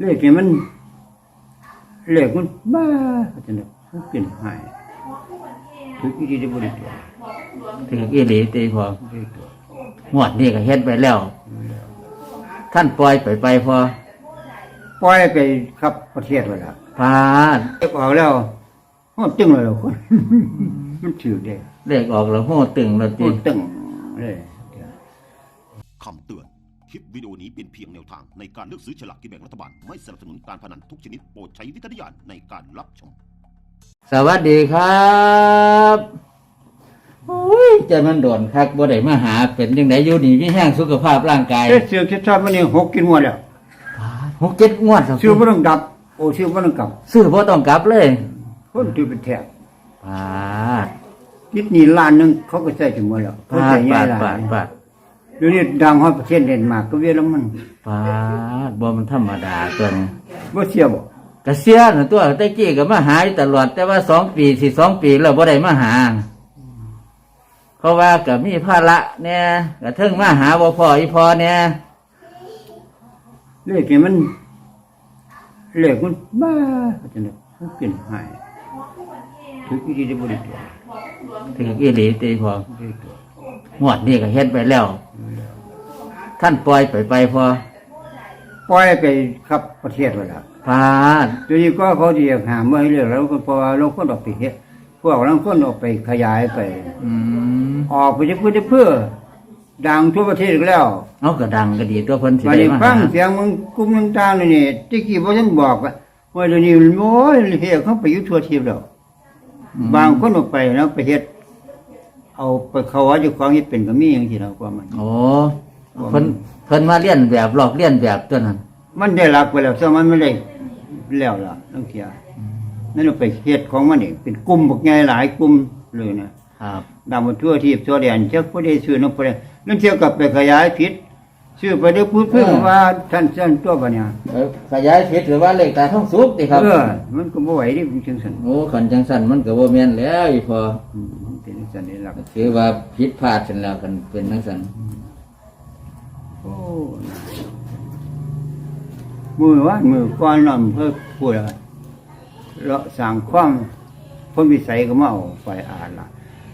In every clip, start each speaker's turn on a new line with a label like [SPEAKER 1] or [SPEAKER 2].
[SPEAKER 1] เลขนี่มัน เลขมันบ้าจังได๋มันเป็นหายถึกอีดีได้บ่ได้ตัว
[SPEAKER 2] ถืออีหลีตีพอ
[SPEAKER 1] ได้ตัว
[SPEAKER 2] งวดนี้ก็เฮ็ดไปแล้ว ท่านปล่อยไปไปพอ
[SPEAKER 1] ปล่อยไปครับประเทศไว้แล้ว
[SPEAKER 2] พาด
[SPEAKER 1] เก็บออกแล้วโหตึงเลยล่ะคนมันถือได้
[SPEAKER 2] เลขออกแล้วโหตึงแล้ว
[SPEAKER 1] โห
[SPEAKER 2] ตี
[SPEAKER 1] ตึงเลย
[SPEAKER 3] คำเตือน คลิปวิดีโอนี้เป็นเพียงแนวทางในการเลือกซื้อฉลากกินแบ่งรัฐบาล ไม่สนับสนุนการพนันทุกชนิดโปรดใช้วิจารณญาณในการรับชม
[SPEAKER 2] สวัสดีครับโอ้ยใจมันโดนคักบ่ได้มาหาเป็นยังไงอยู่นี่มีแห้งสุขภาพร่างกาย
[SPEAKER 1] เอ๊ะเสือกที่ชอบมันนี่หกกินหมดแล้ว
[SPEAKER 2] หกเจ็ดงวดครับ
[SPEAKER 1] ชื่อบ่ต้องดับ โอ้ชื่อบ่ต้องกลับ
[SPEAKER 2] ซื้อบ่ต้องกลับเลย
[SPEAKER 1] คนถือเป็นแถบ
[SPEAKER 2] ปาด
[SPEAKER 1] คิดนี่ล้านหนึงเขาก็ใช้ถึงหมดแล้วเขา
[SPEAKER 2] ปา
[SPEAKER 1] ใช้
[SPEAKER 2] ด
[SPEAKER 1] ใหญ่
[SPEAKER 2] ปาด
[SPEAKER 1] หลา
[SPEAKER 2] ปาด
[SPEAKER 1] ย
[SPEAKER 2] ปาด
[SPEAKER 1] เดี๋ยวนี้ดังฮอดประเทศเดนมาร์กก็เวียแล้วมัน
[SPEAKER 2] ปาดบ่มันธรรมดาตัวนี้
[SPEAKER 1] บ่เสียบ่
[SPEAKER 2] กเสียนะตัวแตะกี้ก็มาหาอยู่ตลอด แต่ว่าสองปีสี่สองปีแล้วบ่ได้มาหาเพราะว่าก็มีภาระเนี่ยกระเทิงมาหาบ่พออีพอเนี่ย
[SPEAKER 1] เลขนี่มันเลขมันบ้าจังได๋มันเป็นหายถึกอีดีได้บ่ได้ตัว
[SPEAKER 2] ถึงอีหลีตีพอ
[SPEAKER 1] ได้ตัว
[SPEAKER 2] งวดนี้ก็เฮ็ดไปแล้ว ท่านปล่อยไปไปพอ
[SPEAKER 1] ปล่อยไปครับประเทศไว้แล้ว
[SPEAKER 2] พาด
[SPEAKER 1] ตัวนี้ก็เขาที่อยากหาเมื่อให้เรื่องแล้วก็เพราะว่าเราคนออกไปเฮ็ดพวกเราคนออกไปขยายไป
[SPEAKER 2] อืม
[SPEAKER 1] ออกไปจะเพื่อจะเพื่อ ดังทั่วประเทศอีกแล้ว
[SPEAKER 2] เอาก็ดังก็ดีตัวเพิ่นสิ
[SPEAKER 1] มา
[SPEAKER 2] ได้
[SPEAKER 1] ได้
[SPEAKER 2] มา
[SPEAKER 1] ฟั
[SPEAKER 2] หาง
[SPEAKER 1] เสียงมึงกลุ่มต่างๆนี่นี่ที่กี่พ่อฉันบอกอะว่าเดี๋ยวนี้โอ้ยเฮ็ดเขาไปอยู่ทั่วทีแล้วบางคนออกไปแล้วไปเฮ็ดเอาไปเขาว่าเจ้าของเฮ็ดเป็นก็มีอย่างที่เรากว่ามัน
[SPEAKER 2] โอ้ เพิ่นเพิ่นมาเลียนแบบลอกเลียนแบบตัวนั้น
[SPEAKER 1] มันได้หลักไปแล้วซะมันไม่ได้แล้วล่ะตั้งเทียนั่นเราไปเฮ็ดของมันเองเป็นกลุ่มบักใหญ่หลายกลุ่มเลยนะ
[SPEAKER 2] ครับ
[SPEAKER 1] ดำมาทั่วทีบทั่วแดนเจ้าผู้ใดซื้อนกไปได้นั่นเที่ยวกับไปขยายผิดชื่อไปได้พูดเพิ่งว่าท่านท่านตัวปะเนี่ย
[SPEAKER 2] เอ้ยขยายผิดหรือว่าเลขตาท่องสุกติครับ
[SPEAKER 1] เออมันก็บ่ไหวดิมันจังซั่น
[SPEAKER 2] โอ้ขันจังสันมันก็บ่แม่นแล้วอีพอ
[SPEAKER 1] อืมมันเป็นจังซั่นนี่ล่ะ
[SPEAKER 2] ถือว่าผิดพลาดกันแล้วกันเป็นจังสัน
[SPEAKER 1] โอ้ มือว่ามือก่อนนำเพิ่นพูดอะไรเราสร้างความพ้นวิสัยก็มาเอาไปอ่านล่ะ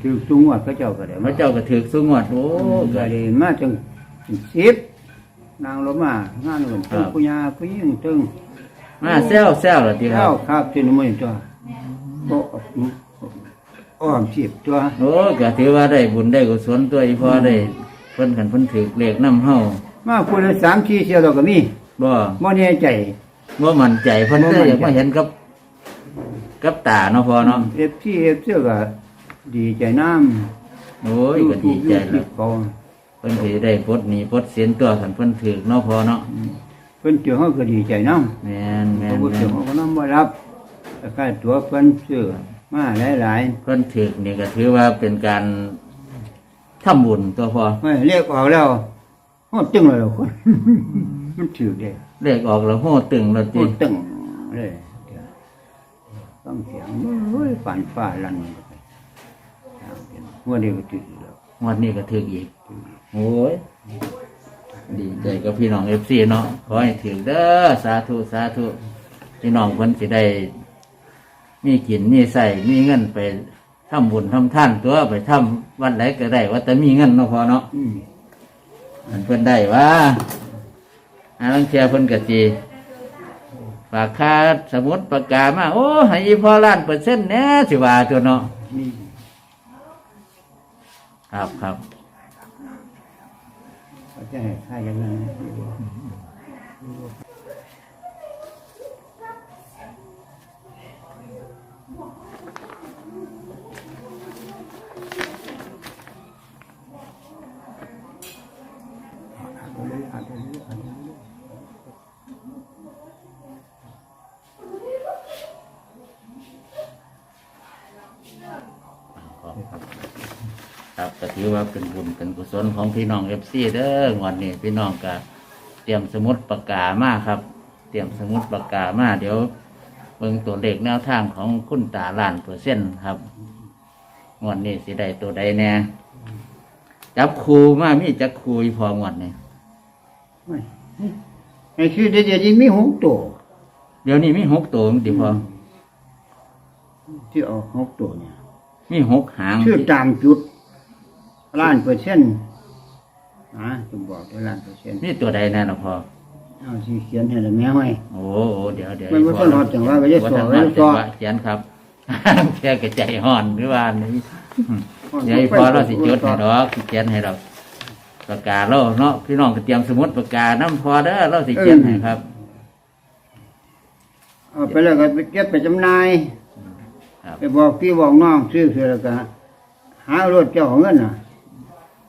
[SPEAKER 1] คือจุงวัดพระเจ้าก็ได้
[SPEAKER 2] พ
[SPEAKER 1] มา
[SPEAKER 2] ระเจ้าก็ถือสุงวดโอ้
[SPEAKER 1] ก็
[SPEAKER 2] ก็
[SPEAKER 1] ได้มาจังสิบนางลงมางานหลวง
[SPEAKER 2] ครับ
[SPEAKER 1] ผู้ยาผู้ยิ่งตึง
[SPEAKER 2] มาแซวแซวล่ะติค
[SPEAKER 1] แล้
[SPEAKER 2] รั
[SPEAKER 1] ว
[SPEAKER 2] บ
[SPEAKER 1] ครับที่นู่นตัวโอ้อ้อมชีพตัว
[SPEAKER 2] โอ้ก็ถือว่าได้บุญได้กุศลตัวอีพอได้เพิ่นกันเพิ่นถือเลขนำเฮา
[SPEAKER 1] มาคนละสามทีเสียวเราก็มี
[SPEAKER 2] บ่
[SPEAKER 1] บ่แน่ใจ
[SPEAKER 2] บ่มั่นใจเพิ่น
[SPEAKER 1] บ่
[SPEAKER 2] ก็
[SPEAKER 1] มั่นใจ
[SPEAKER 2] อยากมาเห็นกับ กับตาเนาะพอเนาะ
[SPEAKER 1] เอฟซีเอฟเสื้อก็ดีใจน้ำ
[SPEAKER 2] โอ้ยก็ดีใจแล้ว
[SPEAKER 1] เขา
[SPEAKER 2] เพิ่นสิได้ปลดหนี้ปลดเสียนตัวคันเพิ่นถือเนาะพอเนาะ
[SPEAKER 1] เพิ่นเจอเขาก็ดีใจน้ำ
[SPEAKER 2] แม่นแม่
[SPEAKER 1] เขา
[SPEAKER 2] น
[SPEAKER 1] บ่เจ
[SPEAKER 2] แม่
[SPEAKER 1] อนเขาก็น้ำบ่รับแต่ค่าตัวเพิ่นซื้อมาหลาย
[SPEAKER 2] เพิ่นถือนี่ก็ถือว่าเป็นการทำบุญตัวพอ
[SPEAKER 1] ๆไม่เรียกออกแล้วโหตึงเลยล่ะคน มันถือได้
[SPEAKER 2] เลขออกแล้วโหตึงแล้ว
[SPEAKER 1] โห
[SPEAKER 2] ติ
[SPEAKER 1] ตึงเลยต้องเสียงโอ้ยฝันฟ้าลั่นไปหัวเดียวก็ถือแล้ว
[SPEAKER 2] งวันนี้ก็ถืออีก โอ้ย ดีใจกับพี่น้องเอฟซีเนาะขอให้ถือเด้อสาธุสาธุพี่น้องเพิ่นสิได้ มีกินมีใส่มีเงินไปทำบุญทำท่านตัวไปทำวันไหนก็ได้ว่าแต่มีเงินเนาะพอเนาะ
[SPEAKER 1] อืม
[SPEAKER 2] มันเพิ่นได้ว่า อาลังเทียเพิ่นกะจีฝากค่าสมุดประกาศมาโอ้ให้อีพอล้านเปอร์เซ็นต์แน่สิว่าตัวเนาะครับครับ
[SPEAKER 1] เขาจะให้ค่าอย่างนั้น
[SPEAKER 2] ครับ ก็ถือว่าเป็นบุญเป็นกุศลของพี่น้องเอฟซีเด้อวันนี้พี่น้องก็เตรียมสมุดปากกามาครับ เตรียมสมุดปากกามาเดี๋ยวเบิ่งตัวเลขแนวทางของคุณตาล้านเปอร์เซ็นต์ครับงวันนี้สิได้ตัวใดแน่จับครูมามีจักครูอีพองวันนี้
[SPEAKER 1] ไม่ไอ้ชื่อเดี๋ยวนี้มีหกตัว
[SPEAKER 2] เดี๋ยวนี้มีหกตัวติพอ
[SPEAKER 1] ที่ออกหกตัวเนี่ย
[SPEAKER 2] มีหกหาง
[SPEAKER 1] ชื่อตามจุด ล้านเปอร์เซ็นต์อะจะบอกได้ล้านเปอร์เซ็นต์
[SPEAKER 2] นี่ตัวใดแน่ละพอ
[SPEAKER 1] เอาสิเขียนให้ละแม่ไว้
[SPEAKER 2] โอ้โหเดี๋ยวเดี๋ยว
[SPEAKER 1] มันบ่ทันฮอดจังหวะก็จะสอนไว้
[SPEAKER 2] บ่ทันฮอด
[SPEAKER 1] ส
[SPEAKER 2] จั
[SPEAKER 1] องน
[SPEAKER 2] หวะเขียนครับแค่กระใจห่อนหรือว่านี่เดี๋ยวอีพอเราสิจดให้ดอกสิเขียนให้ดอกปากกาเราเนาะพี่น้องก็เตรียมสมุดปากกาน้ำพอเด้อเราสิเขียนให้ครับ
[SPEAKER 1] เอาไปแล้วก็ไปเก็บไปจำหน่าย
[SPEAKER 2] ครับ
[SPEAKER 1] ไปบอกพี่บอกน้องซื้อเสร็จแล้วก็หารถเจ้าของเงินน่ะ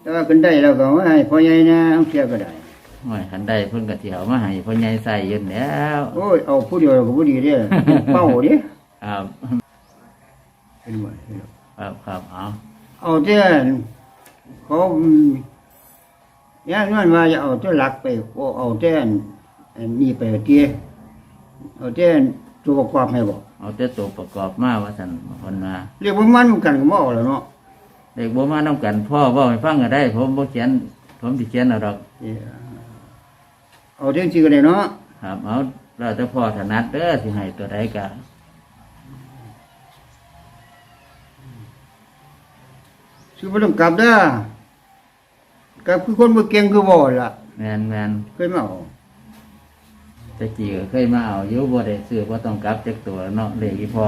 [SPEAKER 1] แต่ว่ากันได้แล้วก็ว่าให้พ่อใหญ่นะเอาเสียก็ได้
[SPEAKER 2] โอ้ยคันใดเพิ่นก็สิเอามาให้พ่อใหญ่ใส่ยืนแล้ว
[SPEAKER 1] โอ้ยเอาผู้เดียวก็บ่ดีเด้เป็นเป้าเด้
[SPEAKER 2] ครับ
[SPEAKER 1] เป็นว่า
[SPEAKER 2] ครับครับเอา
[SPEAKER 1] เอาแต่เขาย่างนั้นว่าจะเอาแต่หลักไปโอ้เอาแต่อันนี้ไปเตี้ยเอาแต่ตัวประกอบให้บอก
[SPEAKER 2] เอาแต่ตัวประกอบมาว่าซั่นเพิ่นมา
[SPEAKER 1] เรียกว่ามันกันก็บ่เอาแล้วเนาะ
[SPEAKER 2] เด็กบ่มานํกัน พ่อเว้าให้ฟังก็ได้ ผมบ่เขียน ผมสิเขียนเอาดอก
[SPEAKER 1] เอ้ยเอาเรื่องจริงก็ได้เนาะ
[SPEAKER 2] ครับเอาแล้วแต่พ่อถนัดเด้อสิให้ตัวใดก็
[SPEAKER 1] ซื้อบ่ต้องกลับเด้อกลับคือคนบ่เก่งคือบ่ล่ะ
[SPEAKER 2] แม่นแม่น
[SPEAKER 1] เคยมาเอา
[SPEAKER 2] ตะกี้ก็เคยมาเอาอยู่บ่ได้ซื้อบ่ต้องกลับจักตัวเนาะเลขอีพอ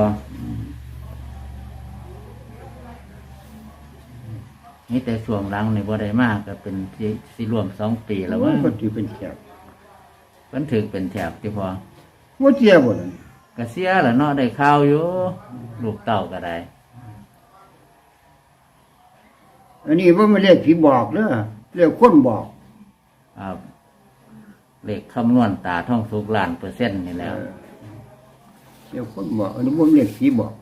[SPEAKER 2] นี่แต่ช่วงหลังนี่บ่ได้มากก็เป็นสิสิรวมสองปีแล้ว
[SPEAKER 1] ว่า
[SPEAKER 2] ว่า
[SPEAKER 1] ก็สิเป็นแขก
[SPEAKER 2] เพิ่นถึกเป็นแถบที่พอ
[SPEAKER 1] บ่เจียบ่นั่น
[SPEAKER 2] ก็เสียแล้วเนาะได้ข้าวอยู่ลูกเต้าก็ได้
[SPEAKER 1] อันนี้บ่แม่นเลขผีบอกเด้อเลขคนบอก
[SPEAKER 2] ครับเลขคำนวณตาท่องสุกล้านเปอร์เซ็นต์นี่แหล้ว
[SPEAKER 1] เลขคนบอกอันนี้บ่แม่นเลขผีบอก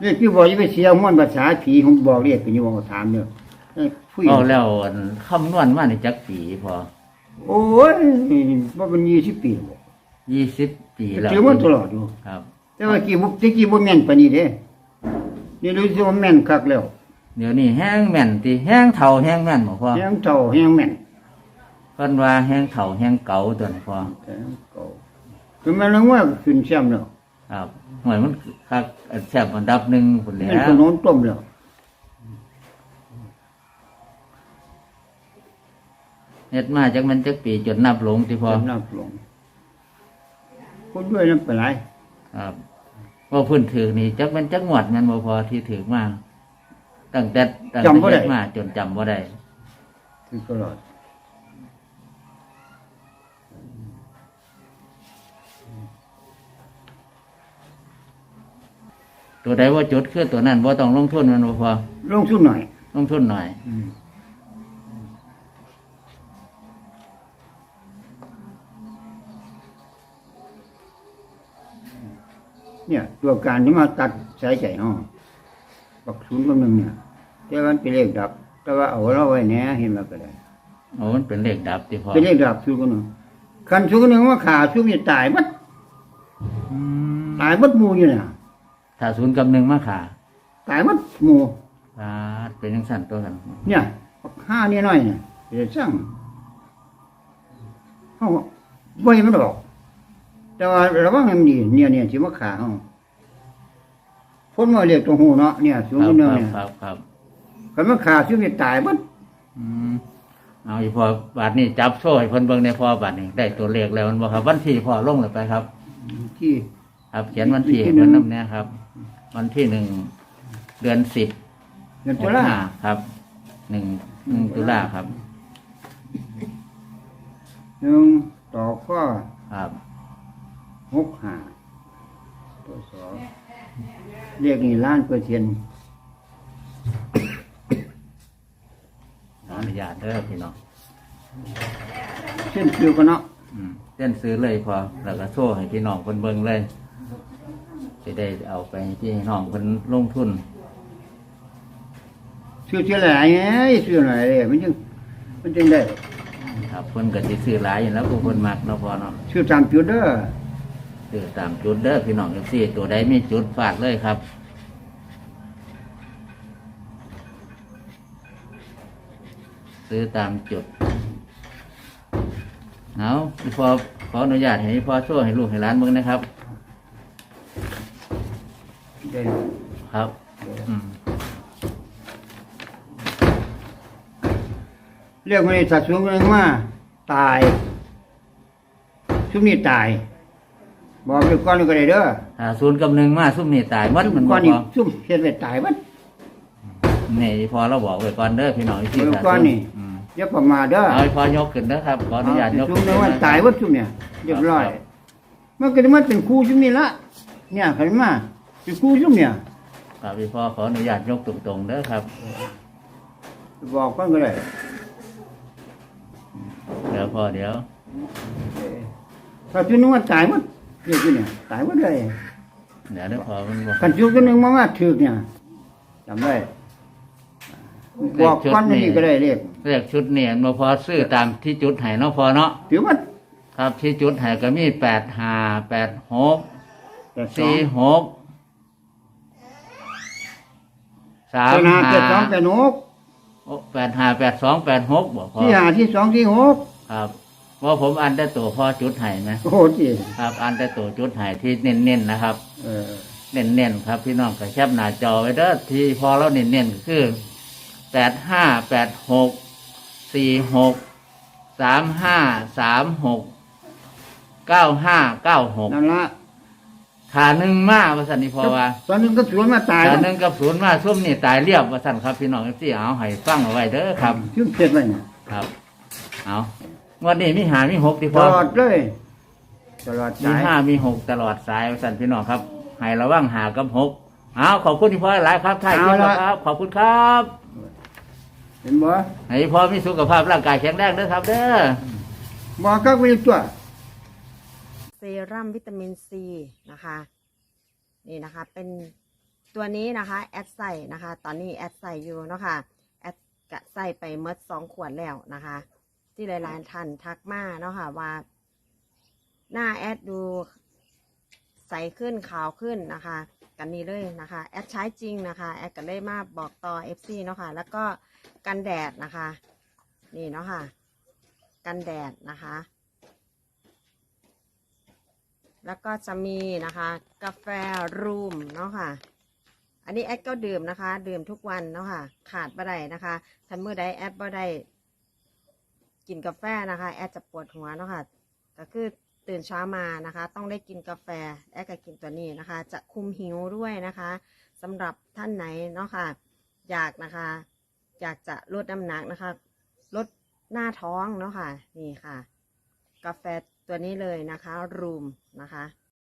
[SPEAKER 1] เลขผีบอกอย่าไปเสียม่วนภาษาผีผมบอกเลขเป็นอยู่บ่ถามเด้อ เอ้ยผู้หญิ
[SPEAKER 2] เอา
[SPEAKER 1] ง
[SPEAKER 2] แล้วอันคำนวณมาในจักปีพอ
[SPEAKER 1] โอ้ยบ่เป็น20ปีบ่
[SPEAKER 2] ยี่สิบปีแล้ว
[SPEAKER 1] เจอมาตลอดอยู่
[SPEAKER 2] ครับ
[SPEAKER 1] แต่ว่ากี่บุกที่กี่บ่แม่นปานนี้เด้นี่รู้สึกว่าแม่นคักแล้ว
[SPEAKER 2] เดี๋ยวนี้แห้งแม่นติแห้งเท่าแห้งแม่นบ่พอ
[SPEAKER 1] แฮงเท่าแฮงแม่น
[SPEAKER 2] เพิ่นว่าแห้งเท่าแห้งเก่าตัวนี้พอ
[SPEAKER 1] แต่เก่าคือแม่นว่าขึ้นแชมป์แล้ว
[SPEAKER 2] ครับหวยมันคักอันแซ่บอันดับหนึ่งพุ่นแหล้
[SPEAKER 1] แม่น
[SPEAKER 2] ว
[SPEAKER 1] ขนมต้มแล้ว
[SPEAKER 2] เฮ็ดมาจักมันจักปีจนนับหลงติพอ
[SPEAKER 1] น้ำลงคนด้วยน้ำไปไหลาย
[SPEAKER 2] ครับว่าเพื้นถือนี่จักมันจักงวดแมันบ่พอที่ถือมาตั้งแต่ตั้งแต่เฮ็ดมาจนจำบ่ได้
[SPEAKER 1] คือตลอด
[SPEAKER 2] ตัวใดว่าจุดคือตัวนั้นบ่ต้องลงทุนแมันบ่พอ
[SPEAKER 1] ลงทุนหน่อย
[SPEAKER 2] ลงทุนหน่อย
[SPEAKER 1] เนี่ย ตัวการที่มาตัดสายใจห้องบักศูนย์กับหนึ่งเนี่ยแต่ว่ามันเป็นเลขดับ แต่ว่าเอาเราไว้แหน่เห็นมาก็ได้
[SPEAKER 2] โอ้มันเป็นเลขดับติพอ
[SPEAKER 1] เป็นเลขดับศูนย์กับหนึ่งคันศูนย์กับหนึ่งว่าขาศูนย์จะตายบัด
[SPEAKER 2] อืม
[SPEAKER 1] ตายบัดหมูอยู่เนี่ย
[SPEAKER 2] ถ้าศูนย์กับหนึ่งมาขา
[SPEAKER 1] ตายบัดหมู
[SPEAKER 2] บาดเป็นจังซั่นตัวกัน
[SPEAKER 1] เนี่ยบักห้านี่น้อยเนี่ยเดี๋ยวสั่งเขาบ่ให้มันออก แต่ว่าระวังให้มันดีเนี่ยเนี่ยที่มาขาเขาพ้นมาเรียกตัวหูเนาะเนี่ยศูน
[SPEAKER 2] ค
[SPEAKER 1] ย์
[SPEAKER 2] รั
[SPEAKER 1] กั
[SPEAKER 2] บบ
[SPEAKER 1] หนึ่ง
[SPEAKER 2] ครับ
[SPEAKER 1] เนี่ย
[SPEAKER 2] ครับครับ
[SPEAKER 1] คันมาขาศูนย์จะตายบัด
[SPEAKER 2] อืมเอาอีพอบาดนี้จับโซ่ให้เพิ่นเบิ่งในพอบาดนี้ได้ตัวเลขแล้วมันบ่ครับ วันที่พอลงแล้วไปครับ
[SPEAKER 1] ที่
[SPEAKER 2] ครับ เขียนวันที่
[SPEAKER 1] ที่
[SPEAKER 2] ให้
[SPEAKER 1] หนึ่
[SPEAKER 2] เพิ่น
[SPEAKER 1] ง
[SPEAKER 2] นำแน่ครับ วันที่หนึ่งเดือนสิบ
[SPEAKER 1] เงินตุลา
[SPEAKER 2] หกห้ครับหนึ่งหนึ่งตุลาครับ
[SPEAKER 1] หนึ่งต่อข้อ
[SPEAKER 2] ครับ
[SPEAKER 1] หกห้าตัวสองเรียกนี่ล้านเปอร์เซ็นต์
[SPEAKER 2] ขออนุญาตเด้อพี่น้อง
[SPEAKER 1] เช่นคิวกันเนาะ
[SPEAKER 2] อืมเส้นซื้อเลยพอแล้วก็โซ่ให้พี่น้องเพิ่นเบิ่งเลยจะได้เอาไปให้พี่น้องเพิ่นลงทุน
[SPEAKER 1] ซื้อเท่าไหร่ไงซื้อหน่อยเลยมันจึงมันจึงได้
[SPEAKER 2] ครับเพิ่นก็สิซื้อหลายอยู่แล้วผู้เพิ่นมักเนาะพอเนาะ
[SPEAKER 1] ซื้อตามจุดเด้อ
[SPEAKER 2] ซื้อตามจุดเด้อพี่น้องจังซี่ตัวใดมีจุดฝากเลยครับ ซื้อตามจุดเอาพอขออนุญาตให้พ่อช่วยให้ลูกให้หลานเบิ่งนะครับ
[SPEAKER 1] ได้
[SPEAKER 2] ครับอืม
[SPEAKER 1] เรียกมาในสัตว์สูงกันมาตายชุมนี้ตาย บอกไปก่อนก็ได้เด้อ
[SPEAKER 2] ถ้าศูนย์กับหนึ่งมาซุ่มนี่ตายหมัดมัน
[SPEAKER 1] ก่
[SPEAKER 2] บ่
[SPEAKER 1] อน
[SPEAKER 2] พ
[SPEAKER 1] นี่
[SPEAKER 2] อ
[SPEAKER 1] ซุ่มเฮ็ดไว้ตายมัน
[SPEAKER 2] นี่พอเราบอกไว้ก่อนเด้อพี่น้องที่
[SPEAKER 1] เออ
[SPEAKER 2] ถ้า
[SPEAKER 1] ก่อน
[SPEAKER 2] ซุ่ม
[SPEAKER 1] นี่
[SPEAKER 2] อืม
[SPEAKER 1] อย่าประมาทเด้อ
[SPEAKER 2] เอาให้พอยกขึ้นเด้อครับขออนุญาตยก
[SPEAKER 1] ซุ่
[SPEAKER 2] ขึ้
[SPEAKER 1] ม
[SPEAKER 2] น
[SPEAKER 1] ในวันตายวัดซุ่มเนี่ยเรียบร้อย มันก็จะมาเป็นครูซุ่มนี่ละเนี่ยขันมาเป็นครูซุ่มเนี่ย
[SPEAKER 2] ครับพี่พ่อขออนุญาตยกตรงๆเด้อครับ
[SPEAKER 1] บอกก่อนก็ได้
[SPEAKER 2] เดี๋ยวพอเดี๋ยว
[SPEAKER 1] เออถ้าชุดนึงว่าตายหมด เรียกอยู่เนี่ยตายหมดเลย
[SPEAKER 2] เดี๋ยวเดี๋ยวพอมันบอก
[SPEAKER 1] กันชุดนึงมาว่าถือเนี่ยจำได้บอกก่อนนี่ก็ได้เรียก
[SPEAKER 2] เรียกชุดเนี่ยมาพอซื้อตามที่จุดให้เนาะพอเนาะ
[SPEAKER 1] ถือว่า
[SPEAKER 2] ครับที่จุดให้ก็มีแปดห้าแปดหก
[SPEAKER 1] แต่สอ
[SPEAKER 2] สี่
[SPEAKER 1] ง
[SPEAKER 2] หกสาม
[SPEAKER 1] เป็นหา
[SPEAKER 2] ห้า
[SPEAKER 1] เจ็ดสองแปดหก
[SPEAKER 2] แปดห้าแปดสองแปดหกบอกพอ
[SPEAKER 1] ที่หาที่สองที่หก
[SPEAKER 2] ครับ เพราะผมอันได้ตัวพ่อจุดให้ไหม
[SPEAKER 1] โอ้โหจี
[SPEAKER 2] ครับ อันได้ตัวจุดให้ที่เน้นๆนะครับ
[SPEAKER 1] เออ
[SPEAKER 2] เน้นๆครับพี่น้องก็แคปหน้าจอไว้เด้อที่พอเราเน้นๆก็คือแปดห้าแปดหกสี่หกสามห้าสามหกเก้าห้าเก้าหก
[SPEAKER 1] นั่นละ
[SPEAKER 2] ขาหนึ่งมาว่าสันนิพอว่า
[SPEAKER 1] ตอนนึงก็สวนมาตาย
[SPEAKER 2] ขาหนึ่งกับศูนย์มาซุ่มนี่ตายเรียบว่าสันครับพี่น้องที่เอาให้ฟังเอาไว้เด้อครับ
[SPEAKER 1] ชื่อเจ็ดไว้เนี่ย
[SPEAKER 2] ครับ เอา วันนี้มีหามีหกที่
[SPEAKER 1] ต
[SPEAKER 2] พอ
[SPEAKER 1] ลอดเลย ตลอด
[SPEAKER 2] มี
[SPEAKER 1] สาย
[SPEAKER 2] ห้ามีหกตลอดสายว่าสันพี่น้องครับให้ระวังหากับหกเอาขอบคุณที่พอหลายครับท่ายคลิปแล้วครับ ขอบคุณครับ
[SPEAKER 1] เห็นบ่
[SPEAKER 2] ให้พ่อมีสุขภาพร่างกายแข็งแรงเด้อครับเด้อ
[SPEAKER 1] บอกก็ไปตัว
[SPEAKER 4] เซรั่มวิตามินซีนะคะ นี่นะคะ เป็นตัวนี้นะคะ แอดใส่นะคะ ตอนนี้แอดใส่อยู่เนาะคะแอดกะใส่ไปเมดสองขวดแล้วนะคะ ที่หลายๆท่านทักมาเนาะค่ะว่า หน้าแอดดูใสขึ้นขาวขึ้นนะคะ กันนี้เลยนะคะ แอดใช้จริงนะคะ แอดก็เลยมาบอกต่อ FC เนาะค่ะ แล้วก็กันแดดนะคะ นี่เนาะค่ะ กันแดดนะคะ แล้วก็จะมีนะคะ กาแฟรูมเนาะค่ะ อันนี้แอดก็ดื่มนะคะ ดื่มทุกวันเนาะค่ะ ขาดบ่ได้นะคะถ้าเมื่อใดแอดบ่ได้ กินกาแฟนะคะ แอดจะปวดหัวเนาะค่ะก็คือตื่นเช้ามานะคะ ต้องได้กินกาแฟแอดก็กินตัวนี้นะคะ จะคุมหิวด้วยนะคะสำหรับท่านไหนเนาะค่ะอยากนะคะ อยากจะลดน้ำหนักนะคะ ลดหน้าท้องเนาะค่ะนี่ค่ะ กาแฟตัวนี้เลยนะคะรูมนะคะ